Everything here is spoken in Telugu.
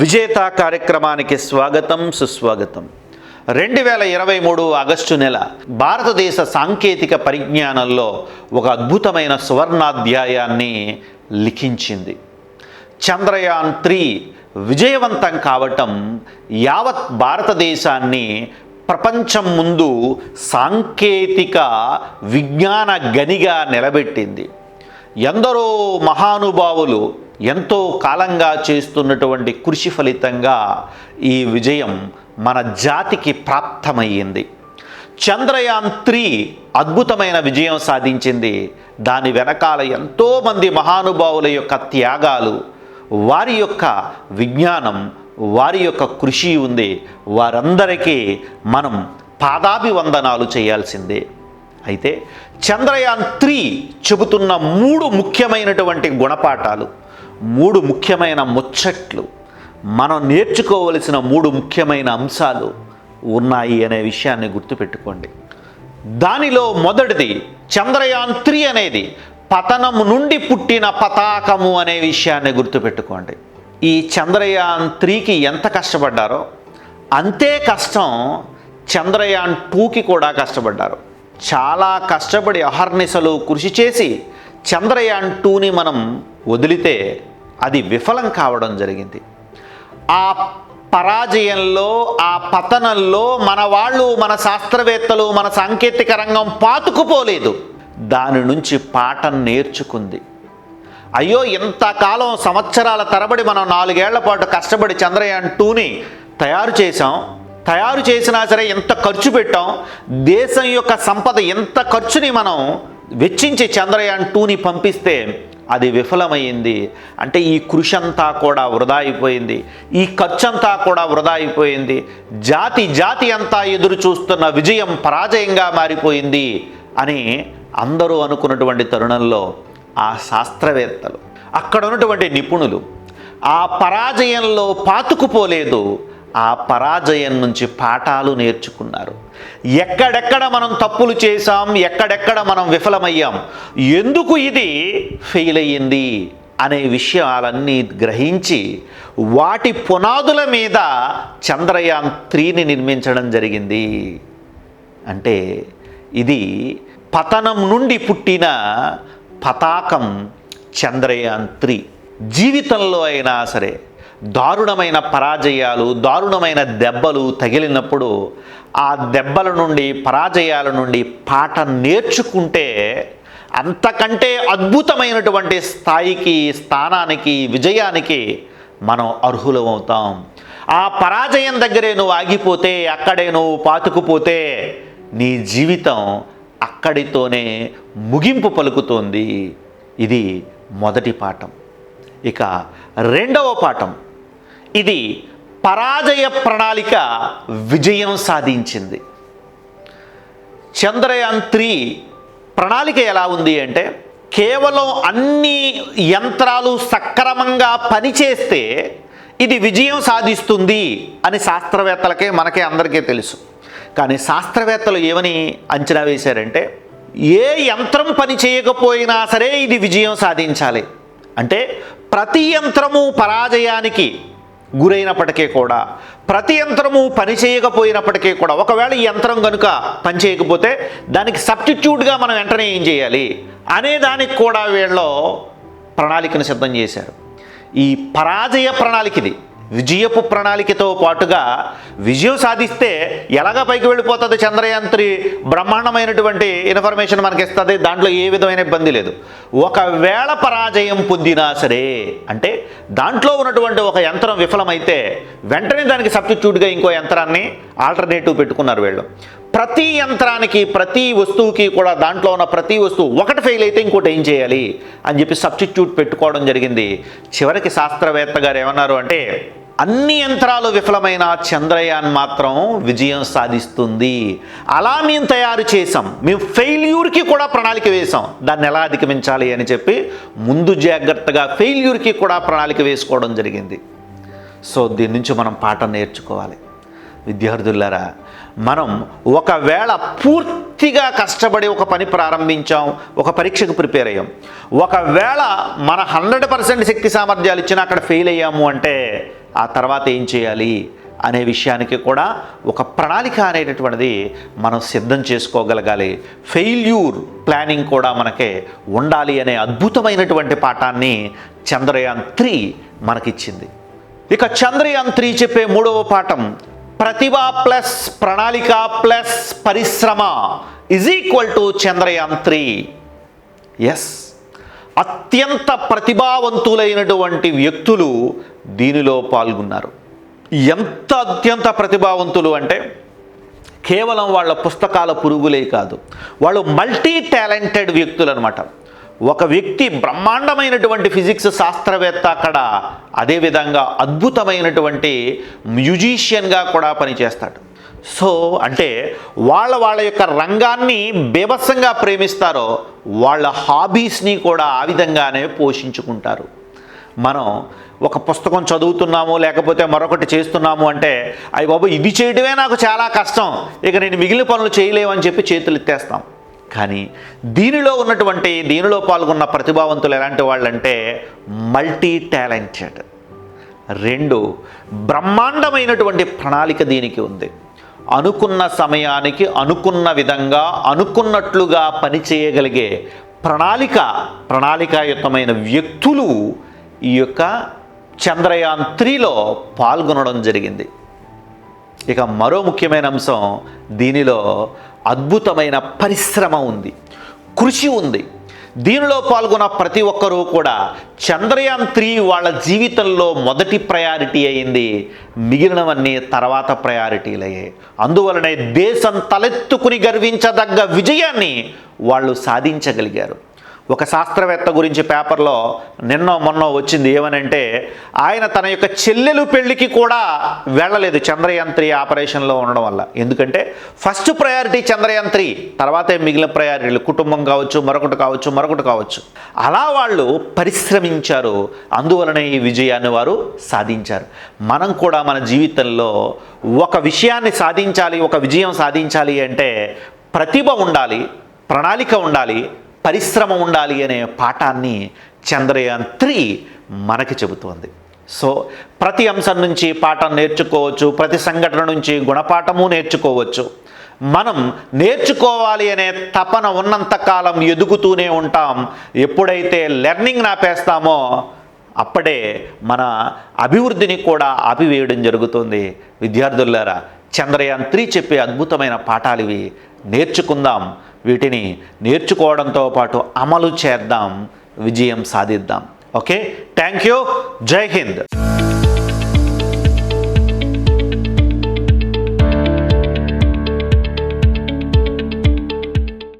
విజేత కార్యక్రమానికి స్వాగతం సుస్వాగతం. రెండు వేల ఇరవై మూడు ఆగస్టు నెల భారతదేశ సాంకేతిక పరిజ్ఞానంలో ఒక అద్భుతమైన సువర్ణాధ్యాయాన్ని లిఖించింది. చంద్రయాన్ త్రీ విజయవంతం కావటం యావత్ భారతదేశాన్ని ప్రపంచం ముందు సాంకేతిక విజ్ఞాన గనిగా నిలబెట్టింది. ఎందరో మహానుభావులు ఎంతో కాలంగా చేస్తున్నటువంటి కృషి ఫలితంగా ఈ విజయం మన జాతికి ప్రాప్తమయ్యింది. చంద్రయాన్ త్రీ అద్భుతమైన విజయం సాధించింది. దాని వెనకాల ఎంతోమంది మహానుభావుల యొక్క త్యాగాలు వారి యొక్క విజ్ఞానం వారి యొక్క కృషి ఉంది. వారందరికీ మనం పాదాభివందనాలు చేయాల్సిందే. అయితే చంద్రయాన్ త్రీ చెబుతున్న మూడు ముఖ్యమైనటువంటి గుణపాఠాలు. మూడు ముఖ్యమైన ముచ్చట్లు. మనం నేర్చుకోవలసిన మూడు ముఖ్యమైన అంశాలు ఉన్నాయి అనే విషయాన్ని గుర్తుపెట్టుకోండి. దానిలో మొదటిది చంద్రయాన్ త్రీ అనేది పతనం నుండి పుట్టిన పతాకము అనే విషయాన్ని గుర్తుపెట్టుకోండి. ఈ చంద్రయాన్ త్రీకి ఎంత కష్టపడ్డారో అంతే కష్టం చంద్రయాన్ టూకి కూడా కష్టపడ్డారు. చాలా కష్టపడి అహర్నిశలు కృషి చేసి చంద్రయాన్ టూని మనం వదిలితే అది విఫలం కావడం జరిగింది. ఆ పరాజయంలో ఆ పతనంలో మన వాళ్ళు మన శాస్త్రవేత్తలు మన సాంకేతిక రంగం పాతుకుపోలేదు. దాని నుంచి పాఠం నేర్చుకుంది. అయ్యో ఇంతకాలం సంవత్సరాల తరబడి మనం నాలుగేళ్ళ పాటు కష్టపడి చంద్రయాన్ టూని తయారు చేసాం తయారు చేసినా సరే ఎంత ఖర్చు పెట్టాం. దేశం యొక్క సంపద ఎంత ఖర్చుని మనం వెచ్చించి చంద్రయాన్ టూని పంపిస్తే అది విఫలమైంది. అంటే ఈ కృషి అంతా కూడా వృధా అయిపోయింది. ఈ ఖర్చు అంతా కూడా వృధా అయిపోయింది. జాతి జాతి అంతా ఎదురు చూస్తున్న విజయం పరాజయంగా మారిపోయింది అని అందరూ అనుకున్నటువంటి తరుణంలో ఆ శాస్త్రవేత్తలు అక్కడ ఉన్నటువంటి నిపుణులు ఆ పరాజయంలో పాతుకుపోలేదు. ఆ పరాజయం నుంచి పాఠాలు నేర్చుకున్నారు. ఎక్కడెక్కడ మనం తప్పులు చేశాం ఎక్కడెక్కడ మనం విఫలమయ్యాం ఎందుకు ఇది ఫెయిల్ అయ్యింది అనే విషయాలన్నీ గ్రహించి వాటి పునాదుల మీద చంద్రయాన్ త్రీని నిర్మించడం జరిగింది. అంటే ఇది పతనం నుండి పుట్టిన పతాకం చంద్రయాన్ త్రీ. జీవితంలో అయినా సరే దారుణమైన పరాజయాలు దారుణమైన దెబ్బలు తగిలినప్పుడు ఆ దెబ్బల నుండి పరాజయాల నుండి పాట నేర్చుకుంటే అంతకంటే అద్భుతమైనటువంటి స్థాయికి స్థానానికి విజయానికి మనం అర్హులమవుతాం. ఆ పరాజయం దగ్గరే నువ్వు ఆగిపోతే అక్కడే నువ్వు పాతుకుపోతే నీ జీవితం అక్కడితోనే ముగింపు పలుకుతోంది. ఇది మొదటి పాఠం. ఇక రెండవ పాఠం. ఇది పరాజయ ప్రణాళిక విజయం సాధించింది. చంద్రయాన్ త్రీ ప్రణాళిక ఎలా ఉంది అంటే కేవలం అన్ని యంత్రాలు సక్రమంగా పనిచేస్తే ఇది విజయం సాధిస్తుంది అని శాస్త్రవేత్తలకే మనకే అందరికీ తెలుసు. కానీ శాస్త్రవేత్తలు ఏమని అంచనా వేశారంటే ఏ యంత్రం పని చేయకపోయినా సరే ఇది విజయం సాధించాలి. అంటే ప్రతి యంత్రము పరాజయానికి గురైనప్పటికీ కూడా ప్రతి యంత్రము పని చేయకపోయినప్పటికీ కూడా ఒకవేళ ఈ యంత్రం కనుక పని చేయకపోతే దానికి సబ్స్టిట్యూట్గా మనం వెంటనే ఏం చేయాలి? అనే దానికి కూడా వీళ్ళు ప్రణాళికను సిద్ధం చేశారు. ఈ పరాజయ ప్రణాళిక ఇది. విజయపు ప్రణాళికతో పాటుగా విజయం సాధిస్తే ఎలాగా పైకి వెళ్ళిపోతుంది చంద్రయాన్ బ్రహ్మాండమైనటువంటి ఇన్ఫర్మేషన్ మనకి ఇస్తుంది దాంట్లో ఏ విధమైన ఇబ్బంది లేదు. ఒకవేళ పరాజయం పొందినా సరే అంటే దాంట్లో ఉన్నటువంటి ఒక యంత్రం విఫలమైతే వెంటనే దానికి సబ్స్టిట్యూట్గా ఇంకో యంత్రాన్ని ఆల్టర్నేటివ్ పెట్టుకున్నారు వీళ్ళు. ప్రతి యంత్రానికి ప్రతి వస్తువుకి కూడా దాంట్లో ఉన్న ప్రతి వస్తువు ఒకటి ఫెయిల్ అయితే ఇంకోటి ఏం చేయాలి అని చెప్పి సబ్స్టిట్యూట్ పెట్టుకోవడం జరిగింది. చివరికి శాస్త్రవేత్త గారు ఏమన్నారు అంటే అన్ని యంత్రాలు విఫలమైన చంద్రయాన్ మాత్రం విజయం సాధిస్తుంది. అలా మేము తయారు చేసాం మేము ఫెయిల్యూర్కి కూడా ప్రణాళిక వేసాం దాన్ని ఎలా అధిగమించాలి అని చెప్పి ముందు జాగ్రత్తగా ఫెయిల్యూర్కి కూడా ప్రణాళిక వేసుకోవడం జరిగింది. సో దీని నుంచి మనం పాఠం నేర్చుకోవాలి. విద్యార్థులారా మనం ఒకవేళ పూర్తి పూర్తిగా కష్టపడి ఒక పని ప్రారంభించాం ఒక పరీక్షకు ప్రిపేర్ అయ్యాం. ఒకవేళ మన హండ్రెడ్ పర్సెంట్ శక్తి సామర్థ్యాలు ఇచ్చినా అక్కడ ఫెయిల్ అయ్యాము అంటే ఆ తర్వాత ఏం చేయాలి అనే విషయానికి కూడా ఒక ప్రణాళిక అనేటటువంటిది మనం సిద్ధం చేసుకోగలగాలి. ఫెయిల్యూర్ ప్లానింగ్ కూడా మనకి ఉండాలి అనే అద్భుతమైనటువంటి పాఠాన్ని చంద్రయాన్ త్రీ మనకిచ్చింది. ఇక చంద్రయాన్ త్రీ చెప్పే మూడవ పాఠం ప్రతిభ ప్లస్ ప్రణాళిక ప్లస్ పరిశ్రమ is equal to Chandrayaan three yes అత్యంత ప్రతిభావంతులైనటువంటి వ్యక్తులు దీనిలో పాల్గొన్నారు. ఎంత అత్యంత ప్రతిభావంతులు అంటే కేవలం వాళ్ళ పుస్తకాల పురుగులే కాదు. వాళ్ళు మల్టీ టాలెంటెడ్ వ్యక్తులు అనమాట ఒక వ్యక్తి బ్రహ్మాండమైనటువంటి ఫిజిక్స్ శాస్త్రవేత్త అక్కడ అదేవిధంగా అద్భుతమైనటువంటి మ్యూజిషియన్గా కూడా పనిచేస్తాడు. సో అంటే వాళ్ళ వాళ్ళ యొక్క రంగాన్ని బీభత్సంగా ప్రేమిస్తారో వాళ్ళ హాబీస్ని కూడా ఆ విధంగానే పోషించుకుంటారు. మనం ఒక పుస్తకం చదువుతున్నాము లేకపోతే మరొకటి చేస్తున్నాము అంటే అయ్యి బాబు ఇది చేయడమే నాకు చాలా కష్టం ఇక నేను మిగిలిన పనులు చేయలేమని చెప్పి చేతులు ఎత్తేస్తాం కానీ దీనిలో ఉన్నటువంటి దీనిలో పాల్గొన్న ప్రతిభావంతులు ఎలాంటి వాళ్ళంటే మల్టీ టాలెంటెడ్ రెండు బ్రహ్మాండమైనటువంటి ప్రణాళిక దీనికి ఉంది. అనుకున్న సమయానికి అనుకున్న విధంగా అనుకున్నట్లుగా పనిచేయగలిగే ప్రణాళిక ప్రణాళికాయుతమైన వ్యక్తులు ఈ యొక్క చంద్రయాన్ త్రీలో పాల్గొనడం జరిగింది. ఇక మరో ముఖ్యమైన అంశం దీనిలో అద్భుతమైన పరిశ్రమ ఉంది. కృషి ఉంది. దీనిలో పాల్గొన్న ప్రతి ఒక్కరూ కూడా చంద్రయాన్ త్రీ వాళ్ళ జీవితంలో మొదటి ప్రయారిటీ అయింది. మిగిలినవన్నీ తర్వాత ప్రయారిటీలయ్యే అందువలనే దేశం తలెత్తుకుని గర్వించదగ్గ విజయాన్ని వాళ్ళు సాధించగలిగారు. ఒక శాస్త్రవేత్త గురించి పేపర్లో నిన్నో మొన్నో వచ్చింది ఏమనంటే ఆయన తన యొక్క చెల్లెలు పెళ్ళికి కూడా వెళ్ళలేదు చంద్రయాన్ త్రీ ఆపరేషన్లో ఉండడం వల్ల. ఎందుకంటే ఫస్ట్ ప్రయారిటీ చంద్రయాన్ త్రీ తర్వాతే మిగిలిన ప్రయారిటీలు. కుటుంబం కావచ్చు మరొకటి కావచ్చు మరొకటి కావచ్చు. అలా వాళ్ళు పరిశ్రమించారు. అందువలనే ఈ విజయాన్ని వారు సాధించారు. మనం కూడా మన జీవితంలో ఒక విషయాన్ని సాధించాలి ఒక విజయం సాధించాలి అంటే ప్రతిభ ఉండాలి ప్రణాళిక ఉండాలి పరిశ్రమ ఉండాలి అనే పాఠాన్ని చంద్రయాన్ త్రీ మనకి చెబుతోంది. సో ప్రతి అంశం నుంచి పాఠం నేర్చుకోవచ్చు ప్రతి సంఘటన నుంచి గుణపాఠము నేర్చుకోవచ్చు. మనం నేర్చుకోవాలి అనే తపన ఉన్నంత కాలం ఎదుగుతూనే ఉంటాం. ఎప్పుడైతే లెర్నింగ్ నాపేస్తామో అప్పుడే మన అభివృద్ధిని కూడా ఆపివేయడం జరుగుతుంది. విద్యార్థులారా చంద్రయాన్ త్రీ చెప్పే అద్భుతమైన పాఠాలు ఇవి. నేర్చుకుందాం. వీటిని నేర్చుకోవడంతో పాటు అమలు చేద్దాం విజయం సాధిద్దాం. ఓకే? థ్యాంక్ యూ జై హింద్.